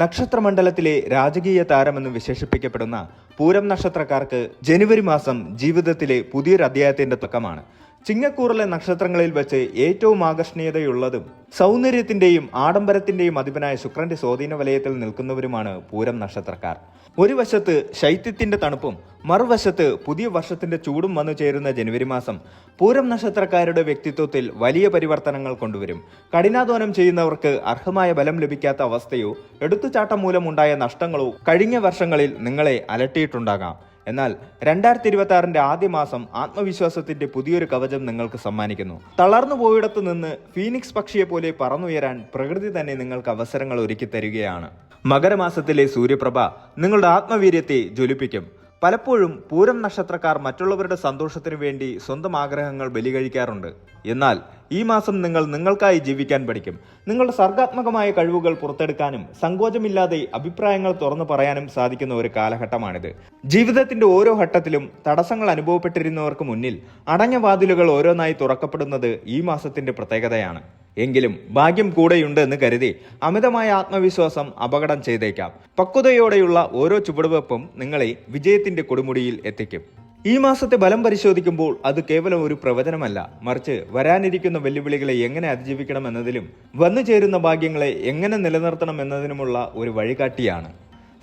നക്ഷത്രമണ്ഡലത്തിലെ രാജകീയ താരമെന്ന് വിശേഷിപ്പിക്കപ്പെടുന്ന പൂരം നക്ഷത്രക്കാർക്ക് ജനുവരി മാസം ജീവിതത്തിലെ പുതിയൊരു അധ്യായത്തിന്റെ തുടക്കമാണ്. ചിങ്ങക്കൂറിലെ നക്ഷത്രങ്ങളിൽ വെച്ച് ഏറ്റവും ആകർഷണീയതയുള്ളതും സൗന്ദര്യത്തിന്റെയും ആഡംബരത്തിന്റെയും അധിപനായ ശുക്രന്റെ സ്വാധീന വലയത്തിൽ നിൽക്കുന്നവരുമാണ് പൂരം നക്ഷത്രക്കാർ. ഒരു വശത്ത് ശൈത്യത്തിന്റെ തണുപ്പും മറുവശത്ത് പുതിയ വർഷത്തിന്റെ ചൂടും വന്നു ചേരുന്ന ജനുവരി മാസം പൂരം നക്ഷത്രക്കാരുടെ വ്യക്തിത്വത്തിൽ വലിയ പരിവർത്തനങ്ങൾ കൊണ്ടുവരും. കഠിനാധ്വാനം ചെയ്യുന്നവർക്ക് അർഹമായ ബലം ലഭിക്കാത്ത അവസ്ഥയോ എടുത്തുചാട്ടം മൂലമുണ്ടായ നഷ്ടങ്ങളോ കഴിഞ്ഞ വർഷങ്ങളിൽ നിങ്ങളെ അലട്ടിയിട്ടുണ്ടാകാം. എന്നാൽ രണ്ടായിരത്തി ഇരുപത്തി ആറിന്റെ ആദ്യ മാസം ആത്മവിശ്വാസത്തിന്റെ പുതിയൊരു കവചം നിങ്ങൾക്ക് സമ്മാനിക്കുന്നു. തളർന്നു പോയിടത്തു നിന്ന് ഫീനിക്സ് പക്ഷിയെ പോലെ പറന്നുയരാൻ പ്രകൃതി തന്നെ നിങ്ങൾക്ക് അവസരങ്ങൾ ഒരുക്കി തരികയാണ്. മകരമാസത്തിലെ സൂര്യപ്രഭ നിങ്ങളുടെ ആത്മവീര്യത്തെ ജ്വലിപ്പിക്കും. പലപ്പോഴും പൂരം നക്ഷത്രക്കാർ മറ്റുള്ളവരുടെ സന്തോഷത്തിനു വേണ്ടി സ്വന്തം ആഗ്രഹങ്ങൾ ബലികഴിക്കാറുണ്ട്. എന്നാൽ ഈ മാസം നിങ്ങൾ നിങ്ങൾക്കായി ജീവിക്കാൻ പഠിക്കും. നിങ്ങളുടെ സർഗാത്മകമായ കഴിവുകൾ പുറത്തെടുക്കാനും സങ്കോചമില്ലാതെ അഭിപ്രായങ്ങൾ തുറന്നു പറയാനും സാധിക്കുന്ന ഒരു കാലഘട്ടമാണിത്. ജീവിതത്തിന്റെ ഓരോ ഘട്ടത്തിലും തടസ്സങ്ങൾ അനുഭവപ്പെട്ടിരുന്നവർക്ക് മുന്നിൽ അടഞ്ഞ വാതിലുകൾ ഓരോന്നായി തുറക്കപ്പെടുന്നത് ഈ മാസത്തിന്റെ പ്രത്യേകതയാണ്. എങ്കിലും ഭാഗ്യം കൂടെയുണ്ട് എന്ന് കരുതി അമിതമായ ആത്മവിശ്വാസം അപകടം ചെയ്തേക്കാം. പക്വതയോടെയുള്ള ഓരോ ചുവടുവെപ്പും നിങ്ങളെ വിജയത്തിന്റെ കൊടുമുടിയിൽ എത്തിക്കും. ഈ മാസത്തെ ബലം പരിശോധിക്കുമ്പോൾ അത് കേവലം ഒരു പ്രവചനമല്ല. മറിച്ച് വരാനിരിക്കുന്ന വെല്ലുവിളികളെ എങ്ങനെ അതിജീവിക്കണം എന്നതിലും വന്നു ചേരുന്ന ഭാഗ്യങ്ങളെ എങ്ങനെ നിലനിർത്തണം എന്നതിനുമുള്ള ഒരു വഴികാട്ടിയാണ്.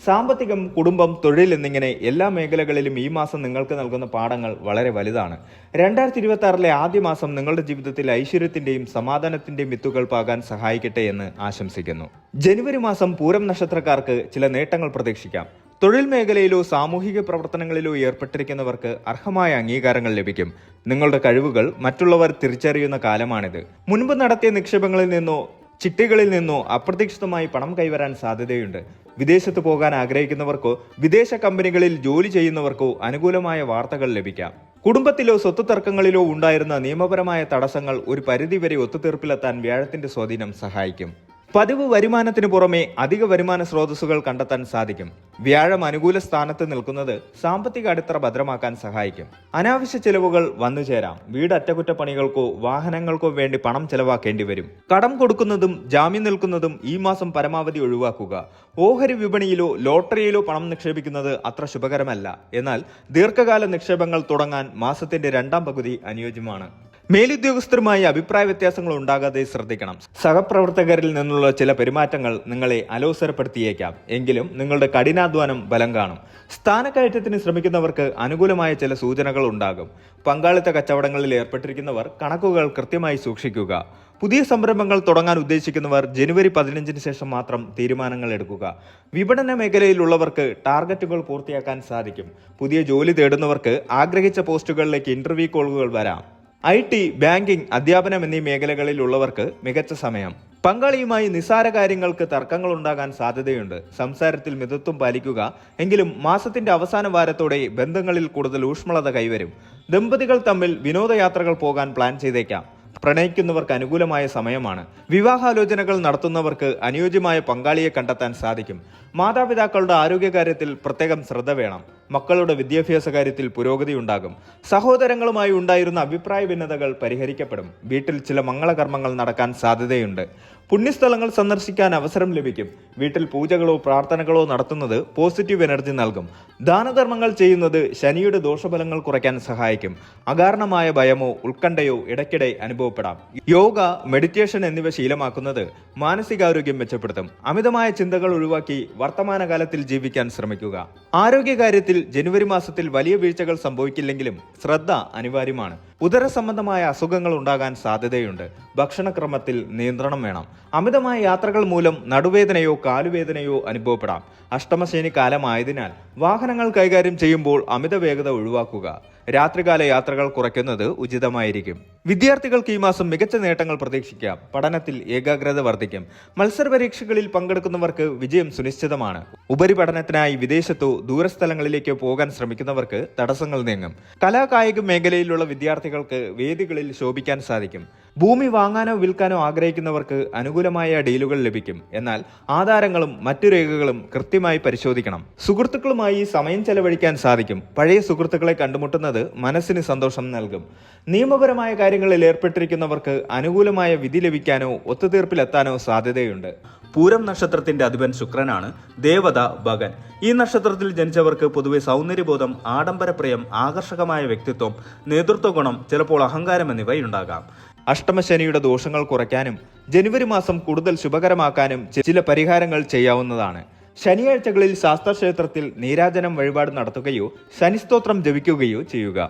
സാമ്പത്തികം കുടുംബം തൊഴിൽ എന്നിങ്ങനെ എല്ലാ മേഖലകളിലും ഈ മാസം നിങ്ങൾക്ക് നൽകുന്ന പാഠങ്ങൾ വളരെ വലുതാണ്. രണ്ടായിരത്തി ഇരുപത്തി ആറിലെ ആദ്യ മാസം നിങ്ങളുടെ ജീവിതത്തിൽ ഐശ്വര്യത്തിന്റെയും സമാധാനത്തിന്റെയും വിത്തുകൾ പാകാൻ സഹായിക്കട്ടെ എന്ന് ആശംസിക്കുന്നു. ജനുവരി മാസം പൂരം നക്ഷത്രക്കാർക്ക് ചില നേട്ടങ്ങൾ പ്രതീക്ഷിക്കാം. തൊഴിൽ മേഖലയിലോ സാമൂഹിക പ്രവർത്തനങ്ങളിലോ ഏർപ്പെട്ടിരിക്കുന്നവർക്ക് അർഹമായ അംഗീകാരങ്ങൾ ലഭിക്കും. നിങ്ങളുടെ കഴിവുകൾ മറ്റുള്ളവർ തിരിച്ചറിയുന്ന കാലമാണിത്. മുൻപ് നടത്തിയ നിക്ഷേപങ്ങളിൽ നിന്നോ ചിട്ടികളിൽ നിന്നോ അപ്രതീക്ഷിതമായി പണം കൈവരാൻ സാധ്യതയുണ്ട്. വിദേശത്ത് പോകാൻ ആഗ്രഹിക്കുന്നവർക്കോ വിദേശ കമ്പനികളിൽ ജോലി ചെയ്യുന്നവർക്കോ അനുകൂലമായ വാർത്തകൾ ലഭിക്കാം. കുടുംബത്തിലോ സ്വത്ത് തർക്കങ്ങളിലോ ഉണ്ടായിരുന്ന നിയമപരമായ തടസ്സങ്ങൾ ഒരു പരിധിവരെ ഒത്തുതീർപ്പിലെത്താൻ വ്യാഴത്തിന്റെ സ്വാധീനം സഹായിക്കും. പതിവ് വരുമാനത്തിന് പുറമെ അധിക വരുമാന സ്രോതസ്സുകൾ കണ്ടെത്താൻ സാധിക്കും. വ്യാഴം അനുകൂല സ്ഥാനത്ത് നിൽക്കുന്നത് സാമ്പത്തിക അടിത്തറ ഭദ്രമാക്കാൻ സഹായിക്കും. അനാവശ്യ ചെലവുകൾ വന്നു ചേരാം. വീട് അറ്റകുറ്റപ്പണികൾക്കോ വാഹനങ്ങൾക്കോ വേണ്ടി പണം ചെലവാക്കേണ്ടി വരും. കടം കൊടുക്കുന്നതും ജാമ്യം നിൽക്കുന്നതും ഈ മാസം പരമാവധി ഒഴിവാക്കുക. ഓഹരി വിപണിയിലോ ലോട്ടറിയിലോ പണം നിക്ഷേപിക്കുന്നത് അത്ര ശുഭകരമല്ല. എന്നാൽ ദീർഘകാല നിക്ഷേപങ്ങൾ തുടങ്ങാൻ മാസത്തിന്റെ രണ്ടാം പകുതി അനുയോജ്യമാണ്. മേലുദ്യോഗസ്ഥരുമായി അഭിപ്രായ വ്യത്യാസങ്ങൾ ഉണ്ടാകാതെ ശ്രദ്ധിക്കണം. സഹപ്രവർത്തകരിൽ നിന്നുള്ള ചില പെരുമാറ്റങ്ങൾ നിങ്ങളെ അലോസരപ്പെടുത്തിയേക്കാം. എങ്കിലും നിങ്ങളുടെ കഠിനാധ്വാനം ബലം കാണും. സ്ഥാനക്കയറ്റത്തിന് ശ്രമിക്കുന്നവർക്ക് അനുകൂലമായ ചില സൂചനകൾ ഉണ്ടാകും. പങ്കാളിത്ത കച്ചവടങ്ങളിൽ ഏർപ്പെട്ടിരിക്കുന്നവർ കണക്കുകൾ കൃത്യമായി സൂക്ഷിക്കുക. പുതിയ സംരംഭങ്ങൾ തുടങ്ങാൻ ഉദ്ദേശിക്കുന്നവർ ജനുവരി പതിനഞ്ചിന് ശേഷം മാത്രം തീരുമാനങ്ങൾ എടുക്കുക. വിപണന മേഖലയിലുള്ളവർക്ക് ടാർഗറ്റുകൾ പൂർത്തിയാക്കാൻ സാധിക്കും. പുതിയ ജോലി തേടുന്നവർക്ക് ആഗ്രഹിച്ച പോസ്റ്റുകളിലേക്ക് ഇന്റർവ്യൂ കോളുകൾ വരാം. ഐ ടി ബാങ്കിംഗ് അധ്യാപനം എന്നീ മേഖലകളിലുള്ളവർക്ക് മികച്ച സമയം. പങ്കാളിയുമായി നിസാര കാര്യങ്ങൾക്ക് തർക്കങ്ങൾ ഉണ്ടാകാൻ സാധ്യതയുണ്ട്. സംസാരത്തിൽ മിതത്വം പാലിക്കുക. എങ്കിലും മാസത്തിന്റെ അവസാന വാരത്തോടെ ബന്ധങ്ങളിൽ കൂടുതൽ ഊഷ്മളത കൈവരും. ദമ്പതികൾ തമ്മിൽ വിനോദയാത്രകൾ പോകാൻ പ്ലാൻ ചെയ്തേക്കാം. പ്രണയിക്കുന്നവർക്ക് അനുകൂലമായ സമയമാണ്. വിവാഹാലോചനകൾ നടത്തുന്നവർക്ക് അനുയോജ്യമായ പങ്കാളിയെ കണ്ടെത്താൻ സാധിക്കും. മാതാപിതാക്കളുടെ ആരോഗ്യകാര്യത്തിൽ പ്രത്യേകം ശ്രദ്ധ വേണം. മക്കളുടെ വിദ്യാഭ്യാസ കാര്യത്തിൽ പുരോഗതി ഉണ്ടാകും. സഹോദരങ്ങളുമായി ഉണ്ടായിരുന്ന അഭിപ്രായ ഭിന്നതകൾ പരിഹരിക്കപ്പെടും. വീട്ടിൽ ചില മംഗളകർമ്മങ്ങൾ നടക്കാൻ സാധ്യതയുണ്ട്. പുണ്യസ്ഥലങ്ങൾ സന്ദർശിക്കാൻ അവസരം ലഭിക്കും. വീട്ടിൽ പൂജകളോ പ്രാർത്ഥനകളോ നടത്തുന്നത് പോസിറ്റീവ് എനർജി നൽകും. ദാനധർമ്മങ്ങൾ ചെയ്യുന്നത് ശനിയുടെ ദോഷഫലങ്ങൾ കുറയ്ക്കാൻ സഹായിക്കും. അകാരണമായ ഭയമോ ഉത്കണ്ഠയോ ഇടയ്ക്കിടെ അനുഭവപ്പെടാം. യോഗ മെഡിറ്റേഷൻ എന്നിവ ശീലമാക്കുന്നത് മാനസികാരോഗ്യം മെച്ചപ്പെടുത്തും. അമിതമായ ചിന്തകൾ ഒഴിവാക്കി വർത്തമാനകാലത്തിൽ ജീവിക്കാൻ ശ്രമിക്കുക. ആരോഗ്യകാര്യത്തിൽ ജനുവരി മാസത്തിൽ വലിയ വീഴ്ചകൾ സംഭവിക്കില്ലെങ്കിലും ശ്രദ്ധ അനിവാര്യമാണ് ഉദര സംബന്ധമായ അസുഖങ്ങൾ ഉണ്ടാകാൻ സാധ്യതയുണ്ട്. ഭക്ഷണക്രമത്തിൽ നിയന്ത്രണം വേണം. അമിതമായ യാത്രകൾ മൂലം നടുവേദനയോ കാലുവേദനയോ അനുഭവപ്പെടാം. അഷ്ടമശ്രേണി കാലമായതിനാൽ വാഹനങ്ങൾ കൈകാര്യം ചെയ്യുമ്പോൾ അമിത വേഗത ഒഴിവാക്കുക. രാത്രികാല യാത്രകൾ കുറയ്ക്കുന്നത് ഉചിതമായിരിക്കും. വിദ്യാർത്ഥികൾക്ക് ഈ മാസം മികച്ച നേട്ടങ്ങൾ പ്രതീക്ഷിക്കാം. പഠനത്തിൽ ഏകാഗ്രത വർദ്ധിക്കും. മത്സര പരീക്ഷകളിൽ പങ്കെടുക്കുന്നവർക്ക് വിജയം സുനിശ്ചിതമാണ്. ഉപരിപഠനത്തിനായി വിദേശത്തോ ദൂരസ്ഥലങ്ങളിലേക്കോ പോകാൻ ശ്രമിക്കുന്നവർക്ക് തടസ്സങ്ങൾ നീങ്ങും. കലാകായിക മേഖലയിലുള്ള വിദ്യാർത്ഥികൾക്ക് വേദികളിൽ ശോഭിക്കാൻ സാധിക്കും. ഭൂമി വാങ്ങാനോ വിൽക്കാനോ ആഗ്രഹിക്കുന്നവർക്ക് അനുകൂലമായ ഡീലുകൾ ലഭിക്കും. എന്നാൽ ആധാരങ്ങളും മറ്റു രേഖകളും കൃത്യമായി പരിശോധിക്കണം. സുഹൃത്തുക്കളുമായി സമയം ചെലവഴിക്കാൻ സാധിക്കും. പഴയ സുഹൃത്തുക്കളെ കണ്ടുമുട്ടുന്നത് മനസ്സിന് സന്തോഷം നൽകും. നിയമപരമായ കാര്യങ്ങളിൽ ഏർപ്പെട്ടിരിക്കുന്നവർക്ക് അനുകൂലമായ വിധി ലഭിക്കാനോ ഒത്തുതീർപ്പിലെത്താനോ സാധ്യതയുണ്ട്. പൂരം നക്ഷത്രത്തിന്റെ അധിപൻ ശുക്രനാണ് ദേവത ഭഗൻ. ഈ നക്ഷത്രത്തിൽ ജനിച്ചവർക്ക് പൊതുവെ സൗന്ദര്യബോധം ആഡംബരപ്രിയം ആകർഷകമായ വ്യക്തിത്വം നേതൃത്വ ഗുണം ചിലപ്പോൾ അഹങ്കാരം എന്നിവയുണ്ടാകാം. അഷ്ടമശനിയുടെ ദോഷങ്ങൾ കുറയ്ക്കാനും ജനുവരി മാസം കൂടുതൽ ശുഭകരമാക്കാനും ചില പരിഹാരങ്ങൾ ചെയ്യാവുന്നതാണ്. ശനിയാഴ്ചകളിൽ ശാസ്ത്രക്ഷേത്രത്തിൽ നീരാജനം വഴിപാട് നടത്തുകയോ ശനിസ്തോത്രം ജപിക്കുകയോ ചെയ്യുക.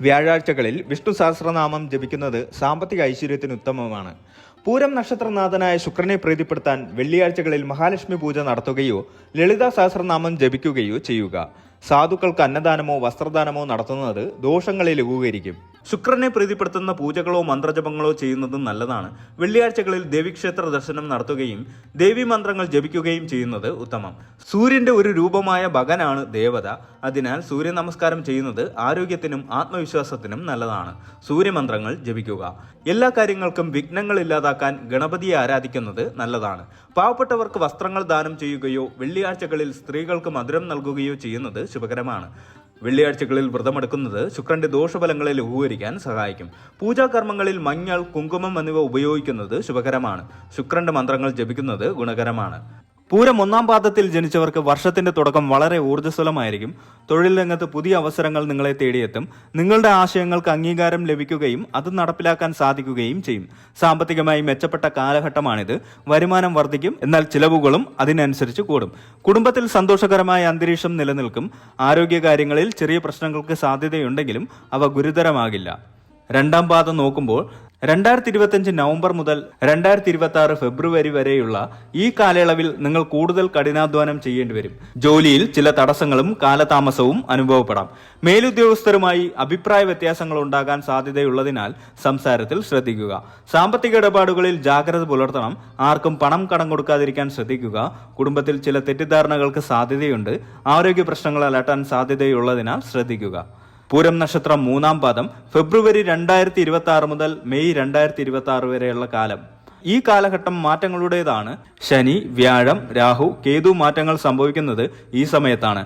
വ്യാഴാഴ്ചകളിൽ വിഷ്ണു സഹസ്രനാമം ജപിക്കുന്നത് സാമ്പത്തിക ഐശ്വര്യത്തിന് ഉത്തമമാണ്. പൂരം നക്ഷത്രനാഥനായ ശുക്രനെ പ്രീതിപ്പെടുത്താൻ വെള്ളിയാഴ്ചകളിൽ മഹാലക്ഷ്മി പൂജ നടത്തുകയോ ലളിതാ സഹസ്രനാമം ജപിക്കുകയോ ചെയ്യുക. സാധുക്കൾക്ക് അന്നദാനമോ വസ്ത്രദാനമോ നടത്തുന്നത് ദോഷങ്ങളെ ലഘൂകരിക്കും. ശുക്രനെ പ്രീതിപ്പെടുത്തുന്ന പൂജകളോ മന്ത്രജപങ്ങളോ ചെയ്യുന്നതും നല്ലതാണ്. വെള്ളിയാഴ്ചകളിൽ ദേവിക്ഷേത്ര ദർശനം നടത്തുകയും ദേവി മന്ത്രങ്ങൾ ജപിക്കുകയും ചെയ്യുന്നത് ഉത്തമം. സൂര്യന്റെ ഒരു രൂപമായ ഭഗനാണ് ദേവത. അതിനാൽ സൂര്യ നമസ്കാരം ചെയ്യുന്നത് ആരോഗ്യത്തിനും ആത്മവിശ്വാസത്തിനും നല്ലതാണ്. സൂര്യമന്ത്രങ്ങൾ ജപിക്കുക. എല്ലാ കാര്യങ്ങൾക്കും വിഘ്നങ്ങൾ ഇല്ലാതാക്കാൻ ഗണപതിയെ ആരാധിക്കുന്നത് നല്ലതാണ്. പാവപ്പെട്ടവർക്ക് വസ്ത്രങ്ങൾ ദാനം ചെയ്യുകയോ വെള്ളിയാഴ്ചകളിൽ സ്ത്രീകൾക്ക് മധുരം നൽകുകയോ ചെയ്യുന്നത് ശുഭകരമാണ്. വെള്ളിയാഴ്ചകളിൽ വ്രതമെടുക്കുന്നത് ശുക്രന്റെ ദോഷഫലങ്ങളെ ലഘൂകരിക്കാൻ സഹായിക്കും. പൂജാകർമ്മങ്ങളിൽ മഞ്ഞൾ കുങ്കുമം എന്നിവ ഉപയോഗിക്കുന്നത് ശുഭകരമാണ്. ശുക്രന്റെ മന്ത്രങ്ങൾ ജപിക്കുന്നത് ഗുണകരമാണ്. പൂരം ഒന്നാം പാദത്തിൽ ജനിച്ചവർക്ക് വർഷത്തിന്റെ തുടക്കം വളരെ ഊർജസ്വലമായിരിക്കും. തൊഴിൽ രംഗത്ത് പുതിയ അവസരങ്ങൾ നിങ്ങളെ തേടിയെത്തും. നിങ്ങളുടെ ആശയങ്ങൾക്ക് അംഗീകാരം ലഭിക്കുകയും അത് നടപ്പിലാക്കാൻ സാധിക്കുകയും ചെയ്യും. സാമ്പത്തികമായി മെച്ചപ്പെട്ട കാലഘട്ടമാണിത്. വരുമാനം വർദ്ധിക്കും എന്നാൽ ചിലവുകളും അതിനനുസരിച്ച് കൂടും. കുടുംബത്തിൽ സന്തോഷകരമായ അന്തരീക്ഷം നിലനിൽക്കും. ആരോഗ്യകാര്യങ്ങളിൽ ചെറിയ പ്രശ്നങ്ങൾക്ക് സാധ്യതയുണ്ടെങ്കിലും അവ ഗുരുതരമാകില്ല. രണ്ടാം പാദം നോക്കുമ്പോൾ രണ്ടായിരത്തി ഇരുപത്തിയഞ്ച് നവംബർ മുതൽ രണ്ടായിരത്തി ഇരുപത്തി ആറ് ഫെബ്രുവരി വരെയുള്ള ഈ കാലയളവിൽ നിങ്ങൾ കൂടുതൽ കഠിനാധ്വാനം ചെയ്യേണ്ടി വരും. ജോലിയിൽ ചില തടസ്സങ്ങളും കാലതാമസവും അനുഭവപ്പെടാം. മേലുദ്യോഗസ്ഥരുമായി അഭിപ്രായ വ്യത്യാസങ്ങൾ ഉണ്ടാകാൻ സാധ്യതയുള്ളതിനാൽ സംസാരത്തിൽ ശ്രദ്ധിക്കുക. സാമ്പത്തിക ഇടപാടുകളിൽ ജാഗ്രത പുലർത്തണം. ആർക്കും പണം കടം കൊടുക്കാതിരിക്കാൻ ശ്രദ്ധിക്കുക. കുടുംബത്തിൽ ചില തെറ്റിദ്ധാരണകൾക്ക് സാധ്യതയുണ്ട്. ആരോഗ്യ പ്രശ്നങ്ങൾ അലട്ടാൻ സാധ്യതയുള്ളതിനാൽ ശ്രദ്ധിക്കുക. പൂരം നക്ഷത്രം മൂന്നാം പാദം ഫെബ്രുവരി രണ്ടായിരത്തി ഇരുപത്തി ആറ് മുതൽ മെയ് രണ്ടായിരത്തി ഇരുപത്തി ആറ് വരെയുള്ള കാലം. ഈ കാലഘട്ടം മാറ്റങ്ങളുടേതാണ്. ശനി വ്യാഴം രാഹു കേതു മാറ്റങ്ങൾ സംഭവിക്കുന്നത് ഈ സമയത്താണ്.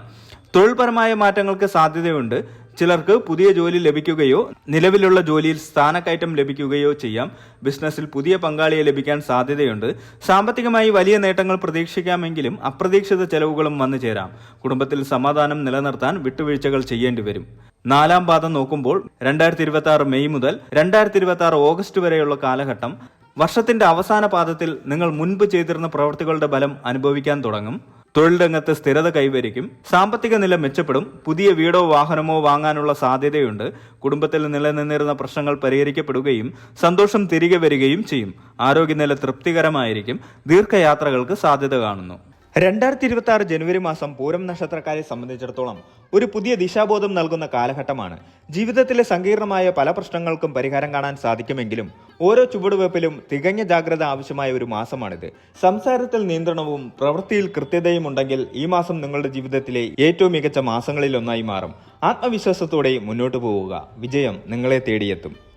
തൊഴിൽപരമായ മാറ്റങ്ങൾക്ക് സാധ്യതയുണ്ട്. ചിലർക്ക് പുതിയ ജോലി ലഭിക്കുകയോ നിലവിലുള്ള ജോലിയിൽ സ്ഥാനക്കയറ്റം ലഭിക്കുകയോ ചെയ്യാം. ബിസിനസ്സിൽ പുതിയ പങ്കാളിയെ ലഭിക്കാൻ സാധ്യതയുണ്ട്. സാമ്പത്തികമായി വലിയ നേട്ടങ്ങൾ പ്രതീക്ഷിക്കാമെങ്കിലും അപ്രതീക്ഷിത ചെലവുകളും വന്നു ചേരാം. കുടുംബത്തിൽ സമാധാനം നിലനിർത്താൻ വിട്ടുവീഴ്ചകൾ ചെയ്യേണ്ടി വരും. നാലാം പാദം നോക്കുമ്പോൾ രണ്ടായിരത്തി ഇരുപത്തി ആറ് മെയ് മുതൽ രണ്ടായിരത്തി ഇരുപത്തി ആറ് ഓഗസ്റ്റ് വരെയുള്ള കാലഘട്ടം. വർഷത്തിന്റെ അവസാന പാദത്തിൽ നിങ്ങൾ മുൻപ് ചെയ്തിരുന്ന പ്രവൃത്തികളുടെ ബലം അനുഭവിക്കാൻ തുടങ്ങും. തൊഴിൽ രംഗത്ത് സ്ഥിരത കൈവരിക്കും സാമ്പത്തിക നില മെച്ചപ്പെടും പുതിയ വീടോ വാഹനമോ വാങ്ങാനുള്ള സാധ്യതയുണ്ട് കുടുംബത്തിൽ നിലനിന്നിരുന്ന പ്രശ്നങ്ങൾ പരിഹരിക്കപ്പെടുകയും സന്തോഷം തിരികെ വരികയും ചെയ്യും. ആരോഗ്യനില തൃപ്തികരമായിരിക്കും ദീർഘയാത്രകൾക്ക് സാധ്യത കാണുന്നു. രണ്ടായിരത്തി ഇരുപത്തി ആറ് ജനുവരി മാസം പൂരം നക്ഷത്രക്കാരെ സംബന്ധിച്ചിടത്തോളം ഒരു പുതിയ ദിശാബോധം നൽകുന്ന കാലഘട്ടമാണ്. ജീവിതത്തിലെ സങ്കീർണമായ പല പ്രശ്നങ്ങൾക്കും പരിഹാരം കാണാൻ സാധിക്കുമെങ്കിലും ഓരോ ചുവടുവെപ്പിലും തികഞ്ഞ ജാഗ്രത ആവശ്യമായ ഒരു മാസമാണിത്. സംസാരത്തിൽ നിയന്ത്രണവും പ്രവൃത്തിയിൽ കൃത്യതയും ഉണ്ടെങ്കിൽ ഈ മാസം നിങ്ങളുടെ ജീവിതത്തിലെ ഏറ്റവും മികച്ച മാസങ്ങളിൽ ഒന്നായി മാറും. ആത്മവിശ്വാസത്തോടെ മുന്നോട്ട് പോവുക. വിജയം നിങ്ങളെ തേടിയെത്തും.